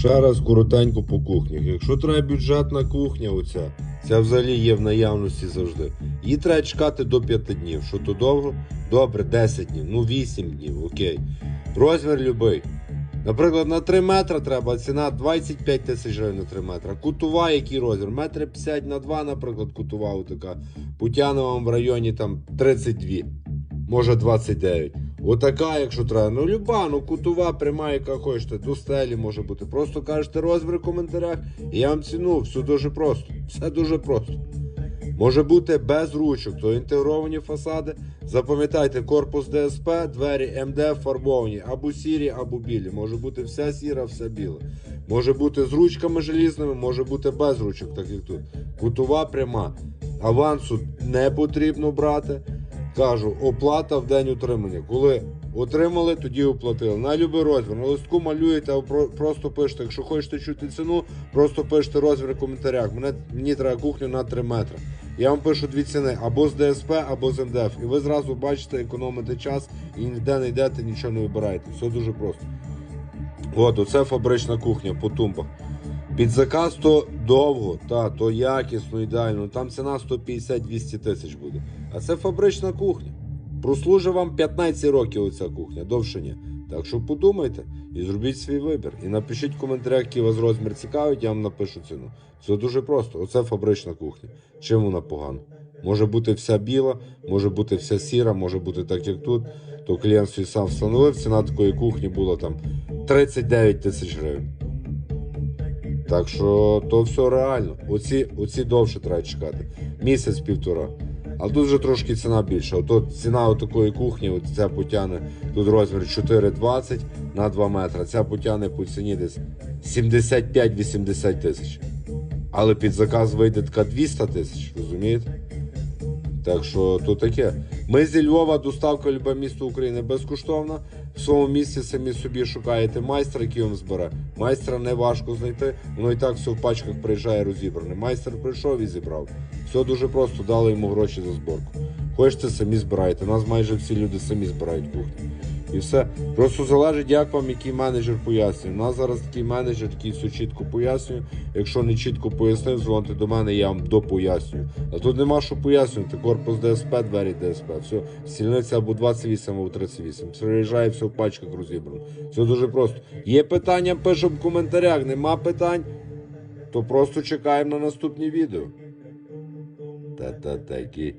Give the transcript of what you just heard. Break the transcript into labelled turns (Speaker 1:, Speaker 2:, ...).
Speaker 1: Ще раз коротенько по кухнях. Якщо треба бюджетна кухня, оця, ця взагалі є в наявності завжди. Її треба чекати до 5 днів. Що то довго? Добре, 10 днів, ну 8 днів, окей. Розмір любий. Наприклад, на 3 метри треба ціна 25 тисяч гривень на 3 метри. Кутова, який розмір? Метри 50 на 2, наприклад, кутова отака. Потягне вам в районі там 32, може 29. Отака, якщо треба. Ну, люба, ну кутова, пряма, яка хочете, до стелі може бути. Просто кажете розмір в коментарях, і я вам ціну. Все дуже просто. Все дуже просто. Може бути без ручок, то інтегровані фасади. Запам'ятайте, корпус ДСП, двері МД фарбовані або сірі, або білі. Може бути вся сіра, вся біла. Може бути з ручками желізними, може бути без ручок, так як тут. Кутова пряма. Авансу не потрібно брати. Кажу, оплата в день утримання. Коли отримали, тоді оплатили. На любий розмір. На листку малюєте, просто пишете. Якщо хочете чути ціну, просто пишете розмір в коментарях. Мене, мені треба кухню на 3 метри. Я вам пишу дві ціни або з ДСП, або з МДФ. І ви зразу бачите, економите час і ніде не йдете, нічого не вибираєте. Все дуже просто. От, оце фабрична кухня по тумбах. Під заказ то довго, та, то якісно, ідеально. Там ціна 150-200 тисяч буде. А це фабрична кухня. Прослужить вам 15 років оця кухня, довше ні. Так що подумайте і зробіть свій вибір. І напишіть в коментарях, який вас розмір цікавить, я вам напишу ціну. Це дуже просто. Оце фабрична кухня. Чим вона погана? Може бути вся біла, може бути вся сіра, може бути так, як тут. То клієнт свій сам встановив. Ціна такої кухні була там 39 тисяч гривень. Так що то все реально. Оці, оці довше треба чекати. Місяць-півтора. А тут вже трошки ціна більша. Ото ціна такої кухні, от ця потягне тут розмір 4,20 на 2 метри. Ця потягне по ціні десь 75-80 тисяч. Але під заказ вийде така 200 тисяч, розумієте? Так що то таке. Ми зі Львова доставка любе місто України безкоштовна. В своєму місці самі собі шукаєте майстра, який вам збере. Майстра не важко знайти, воно і так все в пачках приїжджає розібране. Майстер прийшов і зібрав. Все дуже просто, дали йому гроші за зборку. Хочете, самі збирайте. Нас майже всі люди самі збирають кухню. І все. Просто залежить, як вам який менеджер пояснює. У нас зараз такий менеджер, який все чітко пояснює. Якщо не чітко пояснив, дзвоните до мене, я вам допояснюю. А тут нема що пояснювати. Корпус ДСП, двері ДСП. Все, стільниця або 28, або 38. Приїжджає все в пачках розібрано. Все дуже просто. Є питання, пишемо в коментарях. Нема питань, то просто чекаємо на наступні відео. Та-та такі.